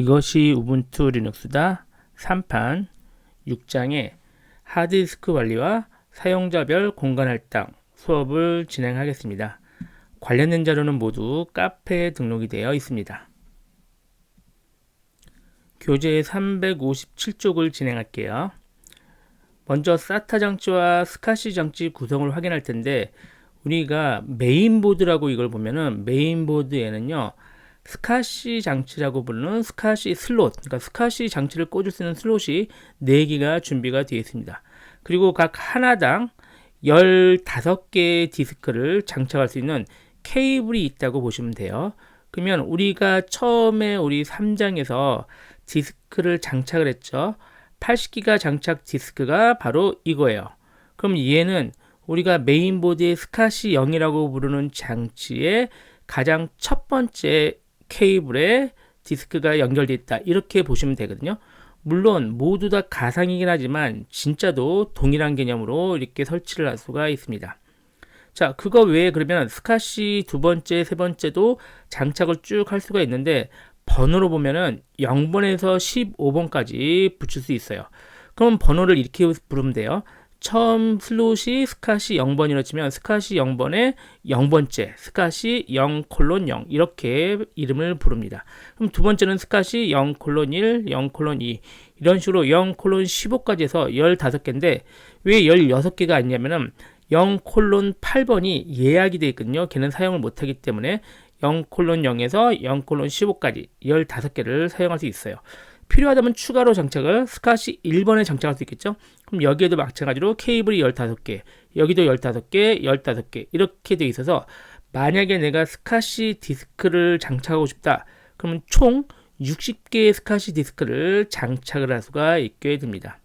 이것이 우분투 리눅스다 3판 6장의 하드디스크 관리와 사용자별 공간 할당 수업을 진행하겠습니다. 관련된 자료는 모두 카페에 등록이 되어 있습니다. 교재 357쪽을 진행할게요. 먼저 사타 장치와 스카시 장치 구성을 확인할 텐데 우리가 메인보드라고 이걸 보면은 메인보드에는요 스카시 장치라고 부르는 스카시 슬롯, 그러니까 스카시 장치를 꽂을 수 있는 슬롯이 4개가 준비가 되어 있습니다. 그리고 각 하나당 15개의 디스크를 장착할 수 있는 케이블이 있다고 보시면 돼요. 그러면 우리가 처음에 우리 3장에서 디스크를 장착을 했죠. 80기가 장착 디스크가 바로 이거예요. 그럼 얘는 우리가 메인보드의 스카시 0이라고 부르는 장치의 가장 첫 번째 케이블에 디스크가 연결되어 있다. 이렇게 보시면 되거든요. 물론 모두 다 가상이긴 하지만 진짜도 동일한 개념으로 이렇게 설치를 할 수가 있습니다. 자, 그거 외에 그러면 스카시 두 번째, 세 번째도 장착을 쭉 할 수가 있는데 번호로 보면은 0번에서 15번까지 붙일 수 있어요. 그럼 번호를 이렇게 부르면 돼요. 처음 슬롯이 스카시 0번이라 치면 스카시 0번에 0번째, 스카시 0 콜론 0 이렇게 이름을 부릅니다. 그럼 두 번째는 스카시 0 콜론 1, 0 콜론 2 이런 식으로 0 콜론 15까지 해서 15개인데 왜 16개가 아니냐면은 0 콜론 8번이 예약이 되어 있거든요. 걔는 사용을 못하기 때문에 0 콜론 0에서 0 콜론 15까지 15개를 사용할 수 있어요. 필요하다면 추가로 장착을 스카시 1번에 장착할 수 있겠죠. 그럼 여기에도 마찬가지로 케이블이 15개, 여기도 15개, 15개 이렇게 돼 있어서 만약에 내가 스카시 디스크를 장착하고 싶다. 그러면 총 60개의 스카시 디스크를 장착을 할 수가 있게 됩니다.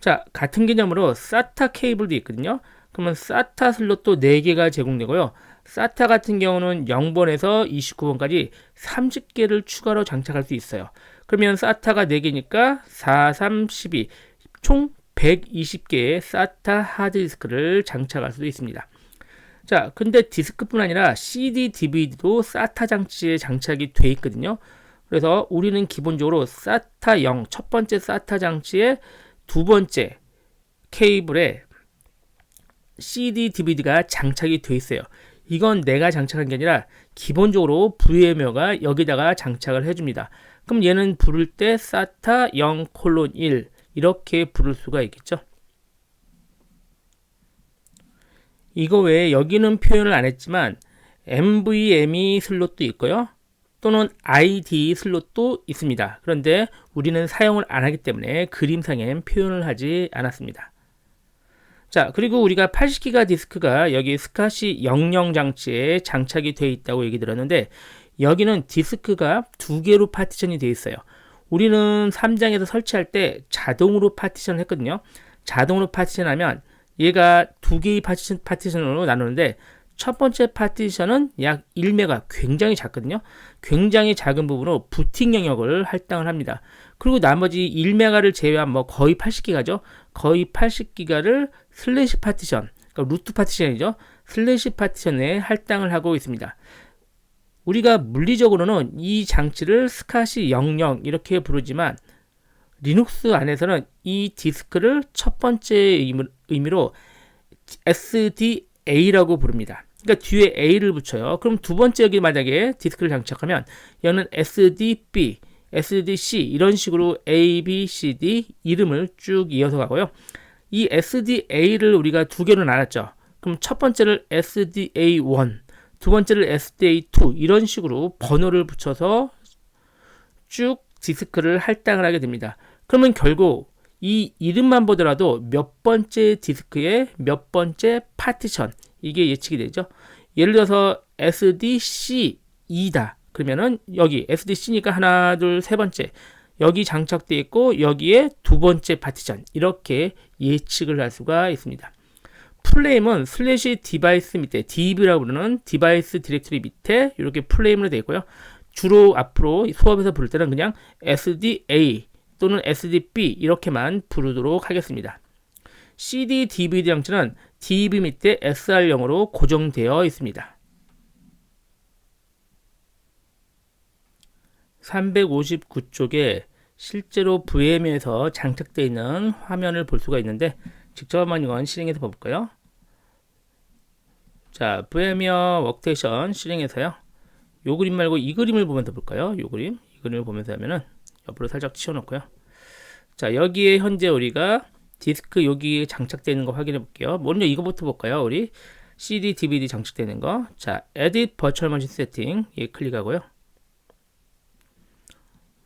자, 같은 개념으로 사타 케이블도 있거든요. 그러면 사타 슬롯도 4개가 제공되고요. 사타 같은 경우는 0번에서 29번까지 30개를 추가로 장착할 수 있어요. 그러면 사타가 4개니까 4, 3, 12, 총 120개의 사타 하드디스크를 장착할 수도 있습니다. 자, 근데 디스크뿐 아니라 CD, DVD도 사타 장치에 장착이 돼 있거든요. 그래서 우리는 기본적으로 사타 0, 첫 번째 사타 장치에 두 번째 케이블에 CD, DVD가 장착이 돼 있어요. 이건 내가 장착한 게 아니라 기본적으로 VM웨어가 여기다가 장착을 해줍니다. 그럼 얘는 부를 때 SATA 0 콜론 1 이렇게 부를 수가 있겠죠. 이거 외에 여기는 표현을 안 했지만 NVMe 슬롯도 있고요. 또는 ID 슬롯도 있습니다. 그런데 우리는 사용을 안 하기 때문에 그림상엔 표현을 하지 않았습니다. 자, 그리고 우리가 80기가 디스크가 여기 스카시 00 장치에 장착이 되어 있다고 얘기 들었는데 여기는 디스크가 두 개로 파티션이 되어 있어요. 우리는 3장에서 설치할 때 자동으로 파티션을 했거든요. 자동으로 파티션하면 얘가 두 개의 파티션, 파티션으로 나누는데 첫 번째 파티션은 약 1메가 굉장히 작거든요. 굉장히 작은 부분으로 부팅 영역을 할당을 합니다. 그리고 나머지 1메가를 제외한 뭐 거의 80기가죠. 거의 80기가를 슬래시 파티션, 그러니까 루트 파티션이죠. 슬래시 파티션에 할당을 하고 있습니다. 우리가 물리적으로는 이 장치를 스카시 00 이렇게 부르지만 리눅스 안에서는 이 디스크를 첫 번째 의미로 SDA라고 부릅니다. 그러니까 뒤에 A를 붙여요. 그럼 두 번째 여기 만약에 디스크를 장착하면 얘는 SDB, SDC 이런 식으로 A, B, C, D 이름을 쭉 이어서 가고요. 이 SDA를 우리가 두 개로 나눴죠. 그럼 첫 번째를 SDA1, 두 번째를 SDA2 이런 식으로 번호를 붙여서 쭉 디스크를 할당을 하게 됩니다. 그러면 결국 이 이름만 보더라도 몇 번째 디스크에 몇 번째 파티션 이게 예측이 되죠. 예를 들어서 SDC2다. 그러면은 여기 SDC니까 하나, 둘, 세 번째 여기 장착되어 있고 여기에 두 번째 파티션 이렇게 예측을 할 수가 있습니다. 플레임은 슬래시 디바이스 밑에 DB라고 부르는 디바이스 디렉토리 밑에 이렇게 플레임으로 되어 있고요. 주로 앞으로 수업에서 부를 때는 그냥 SDA 또는 SDB 이렇게만 부르도록 하겠습니다. CD, DVD 장치는 DB 밑에 SR0으로 고정되어 있습니다. 359쪽에 실제로 VM에서 장착되어 있는 화면을 볼 수가 있는데 직접 한번 이건 실행해서 볼까요? 자, VM웨어 워크테이션 실행해서요. 요 그림 말고 이 그림을 보면서 볼까요? 요 그림, 이 그림을 보면서 하면은 옆으로 살짝 치워놓고요. 자, 여기에 현재 우리가 디스크 여기 장착되어 있는 거 확인해 볼게요. 먼저 이거부터 볼까요? 우리 CD, DVD 장착되는 거. 자, Edit Virtual Machine Setting 예 클릭하고요.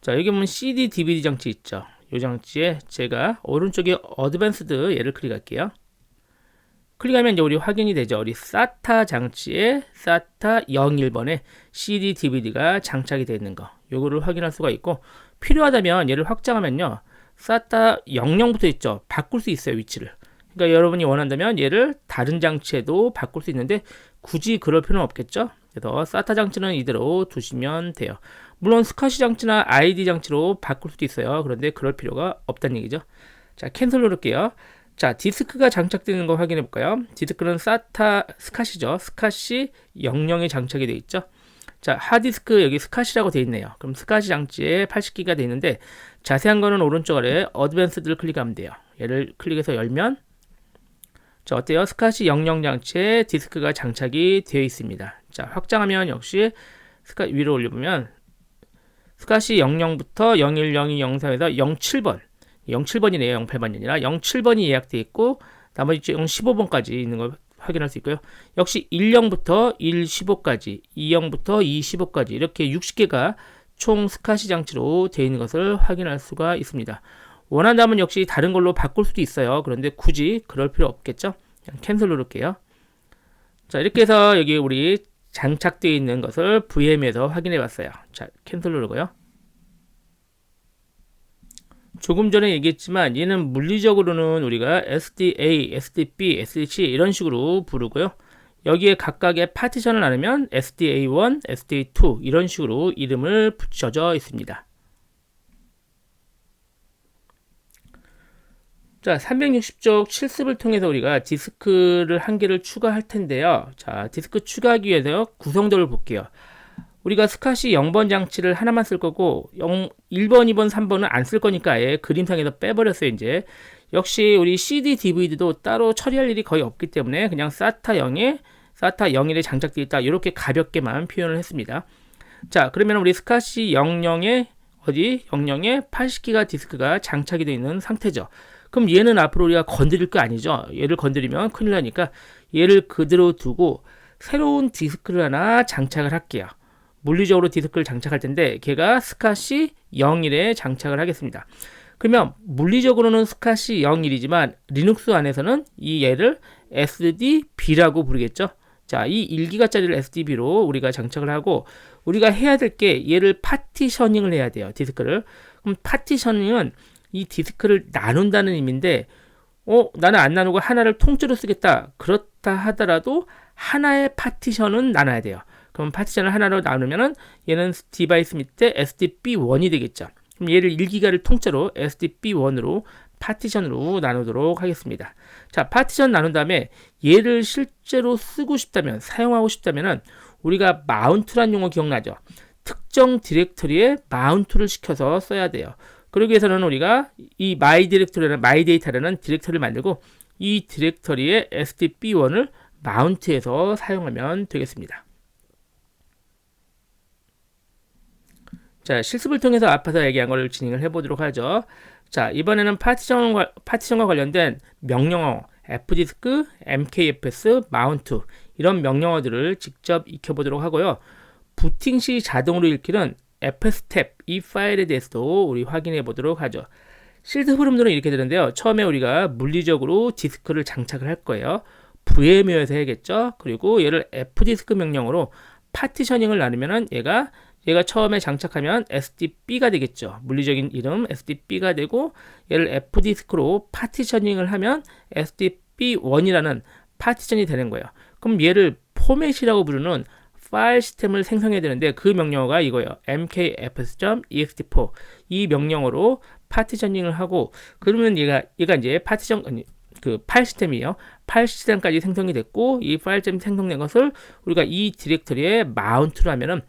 자, 여기 보면 CD, DVD 장치 있죠. 이 장치에 제가 오른쪽에 어드밴스드 얘를 클릭할게요. 클릭하면 이제 우리 확인이 되죠. 우리 SATA 장치에 SATA 01번에 CD, DVD가 장착이 되어 있는 거. 요거를 확인할 수가 있고 필요하다면 얘를 확장하면요. SATA 00부터 있죠. 바꿀 수 있어요, 위치를. 그러니까 여러분이 원한다면 얘를 다른 장치에도 바꿀 수 있는데 굳이 그럴 필요는 없겠죠. 그래서 SATA 장치는 이대로 두시면 돼요. 물론 스카시 장치나 ID 장치로 바꿀 수도 있어요. 그런데 그럴 필요가 없다는 얘기죠. 자, 캔슬 누를게요. 자, 디스크가 장착되는 거 확인해 볼까요? 디스크는 SATA 스카시죠. 스카시 00에 장착이 되어 있죠. 자, 하드디스크 여기 스카시라고 되어 있네요. 그럼 스카시 장치에 80기가 되어 있는데 자세한 거는 오른쪽 아래 어드밴스드를 클릭하면 돼요. 얘를 클릭해서 열면 자, 어때요? 스카시 00 장치에 디스크가 장착이 되어 있습니다. 자, 확장하면 역시 스카 위로 올려 보면 스카시 00부터 0102 03에서 07번 07번이네요. 08번이 아니라 07번이 예약되어 있고 나머지 015번까지 있는 걸 확인할 수 있고요. 역시 10부터 115까지, 20부터 215까지 이렇게 60개가 총 스카시 장치로 되어 있는 것을 확인할 수가 있습니다. 원한다면 역시 다른 걸로 바꿀 수도 있어요. 그런데 굳이 그럴 필요 없겠죠? 그냥 캔슬 누를게요. 자, 이렇게 해서 여기 우리 장착되어 있는 것을 VM에서 확인해 봤어요. 자, 캔슬 누르고요. 조금 전에 얘기했지만 얘는 물리적으로는 우리가 SDA, SDB, SDC 이런 식으로 부르고요. 여기에 각각의 파티션을 나누면 SDA1, SDA2 이런 식으로 이름을 붙여져 있습니다. 자, 360쪽 실습을 통해서 우리가 디스크를 한 개를 추가할 텐데요. 자, 디스크 추가하기 위해서 구성도를 볼게요. 우리가 스카시 0번 장치를 하나만 쓸 거고 0, 1번, 2번, 3번은 안 쓸 거니까 아예 그림상에서 빼버렸어요 이제. 역시 우리 CD, DVD도 따로 처리할 일이 거의 없기 때문에 그냥 SATA 0에 SATA 01에 장착되어 있다 이렇게 가볍게만 표현을 했습니다. 자 그러면 우리 스카시 00에 어디? 00에 80기가 디스크가 장착이 되어 있는 상태죠. 그럼 얘는 앞으로 우리가 건드릴 거 아니죠? 얘를 건드리면 큰일 나니까 얘를 그대로 두고 새로운 디스크를 하나 장착을 할게요 물리적으로 디스크를 장착할 텐데 걔가 스카시 01에 장착을 하겠습니다. 그러면 물리적으로는 스카시 01이지만 리눅스 안에서는 이 얘를 SDB라고 부르겠죠. 자, 이 1기가짜리를 SDB로 우리가 장착을 하고 우리가 해야 될 게 얘를 파티셔닝을 해야 돼요. 디스크를. 그럼 파티셔닝은 이 디스크를 나눈다는 의미인데 어, 나는 안 나누고 하나를 통째로 쓰겠다. 그렇다 하더라도 하나의 파티션은 나눠야 돼요. 그럼 파티션을 하나로 나누면은 얘는 디바이스 밑에 SDB1이 되겠죠. 그럼 얘를 1기가를 통째로 SDB1으로 파티션으로 나누도록 하겠습니다. 자, 파티션 나눈 다음에 얘를 실제로 쓰고 싶다면, 사용하고 싶다면은 우리가 마운트란 용어 기억나죠? 특정 디렉터리에 마운트를 시켜서 써야 돼요. 그러기 위해서는 우리가 이 마이 디렉터리라는 마이 데이터라는 디렉터리를 만들고 이 디렉터리에 SDB1을 마운트해서 사용하면 되겠습니다. 자, 실습을 통해서 앞에서 얘기한 걸 진행을 해보도록 하죠. 자, 이번에는 파티션과, 파티션과 관련된 명령어, fdisk, mkfs, mount 이런 명령어들을 직접 익혀보도록 하고요. 부팅 시 자동으로 읽히는 fstep 이 파일에 대해서도 우리 확인해 보도록 하죠. 실드 흐름들은 이렇게 되는데요. 처음에 우리가 물리적으로 디스크를 장착을 할 거예요. VM에서 해야겠죠. 그리고 얘를 fdisk 명령으로 파티셔닝을 나누면은 얘가 얘가 처음에 장착하면 SDB가 되겠죠. 물리적인 이름 SDB가 되고 얘를 F디스크로 파티셔닝을 하면 SDB1이라는 파티션이 되는 거예요. 그럼 얘를 포맷이라고 부르는 파일 시스템을 생성해야 되는데 그 명령어가 이거예요. mkfs.ext4 이 명령어로 파티셔닝을 하고 그러면 얘가 얘가 이제 파티션 아니 그 파일 시스템이에요. 파일 시스템까지 생성이 됐고 이 파일 시스템 생성된 것을 우리가 이 디렉터리에 마운트를 하면은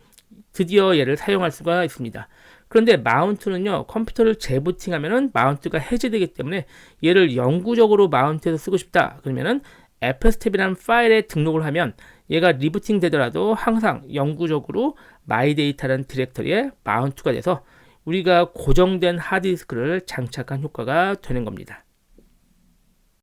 드디어 얘를 사용할 수가 있습니다. 그런데 마운트는요, 컴퓨터를 재부팅하면은 마운트가 해제되기 때문에 얘를 영구적으로 마운트해서 쓰고 싶다. 그러면은 fstep이라는 파일에 등록을 하면 얘가 리부팅 되더라도 항상 영구적으로 마이데이터라는 디렉터리에 마운트가 돼서 우리가 고정된 하드디스크를 장착한 효과가 되는 겁니다.